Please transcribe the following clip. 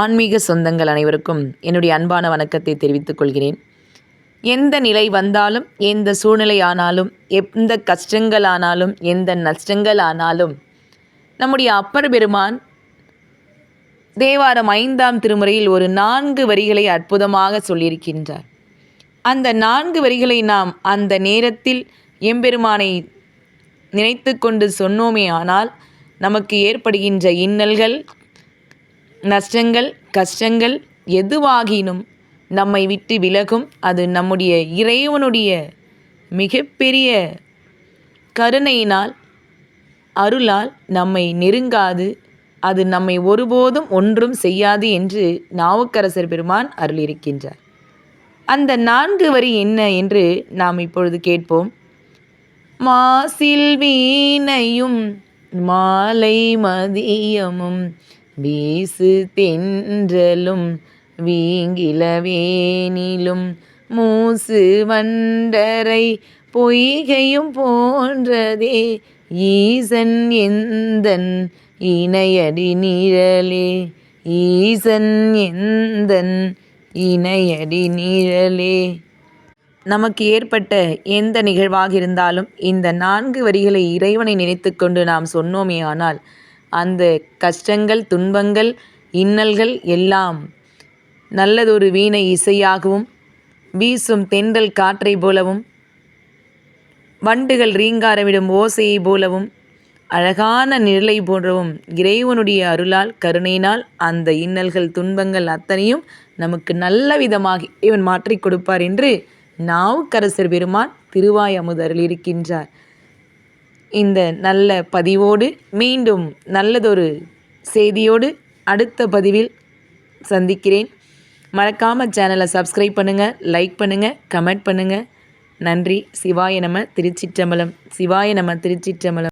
ஆன்மீக சொந்தங்கள் அனைவருக்கும் என்னுடைய அன்பான வணக்கத்தை தெரிவித்துக் கொள்கிறேன். எந்த நிலை வந்தாலும் எந்த சூழ்நிலை ஆனாலும் எந்த கஷ்டங்கள் ஆனாலும் எந்த நஷ்டங்கள் ஆனாலும் நம்முடைய அப்பர் பெருமான் தேவாரம் ஐந்தாம் திருமுறையில் ஒரு நான்கு வரிகளை அற்புதமாக சொல்லியிருக்கின்றார். அந்த நான்கு வரிகளை நாம் அந்த நேரத்தில் எம்பெருமானை நினைத்து கொண்டு சொன்னோமே ஆனால் நமக்கு ஏற்படுகின்ற இன்னல்கள் நஷ்டங்கள் கஷ்டங்கள் எதுவாகினும் நம்மை விட்டு விலகும். அது நம்முடைய இறைவனுடைய மிகப்பெரிய கருணையினால் அருளால் நம்மை நெருங்காது. அது நம்மை ஒருபோதும் ஒன்றும் செய்யாது என்று நாவுக்கரசர் பெருமான் அருளியிருக்கின்றார். அந்த நான்கு வரி என்ன என்று நாம் இப்பொழுது கேட்போம். மாசில் வீணையும் மாலை மதியமும் வீசு தென்றலும் வீங்கிலவேனிலும் மூசு வண்டரை பொய்கையும் போன்றதே ஈசன் எந்தன் இணையடி நிழலே ஈசன் எந்தன் இணையடி நிழலே. நமக்கு ஏற்பட்ட எந்த நிகழ்வாக இருந்தாலும் இந்த நான்கு வரிகளை இறைவனை நினைத்து கொண்டு நாம் சொன்னோமே ஆனால் அந்த கஷ்டங்கள் துன்பங்கள் இன்னல்கள் எல்லாம் நல்லதொரு வீணை இசையாகவும் வீசும் தென்றல் காற்றை போலவும் வண்டுகள் ரீங்காரமிடும் ஓசையை போலவும் அழகான நிழலை போன்றவும் இறைவனுடைய அருளால் கருணையினால் அந்த இன்னல்கள் துன்பங்கள் அத்தனையும் நமக்கு நல்ல விதமாக இவன் மாற்றிக் கொடுப்பார் என்று நாவுக்கரசர் பெருமான் திருவாய் அமுதரில் இருக்கின்றார் இந்த நல்ல பதிவோடு மீண்டும் நல்லதொரு செய்தியோடு அடுத்த பதிவில் சந்திக்கிறேன். மறக்காமல் சேனலை சப்ஸ்கிரைப் பண்ணுங்கள் லைக் பண்ணுங்கள் கமெண்ட் பண்ணுங்கள் நன்றி. சிவாய நம திருச்சிற்றம்பலம். சிவாய நம திருச்சிற்றம்பலம்.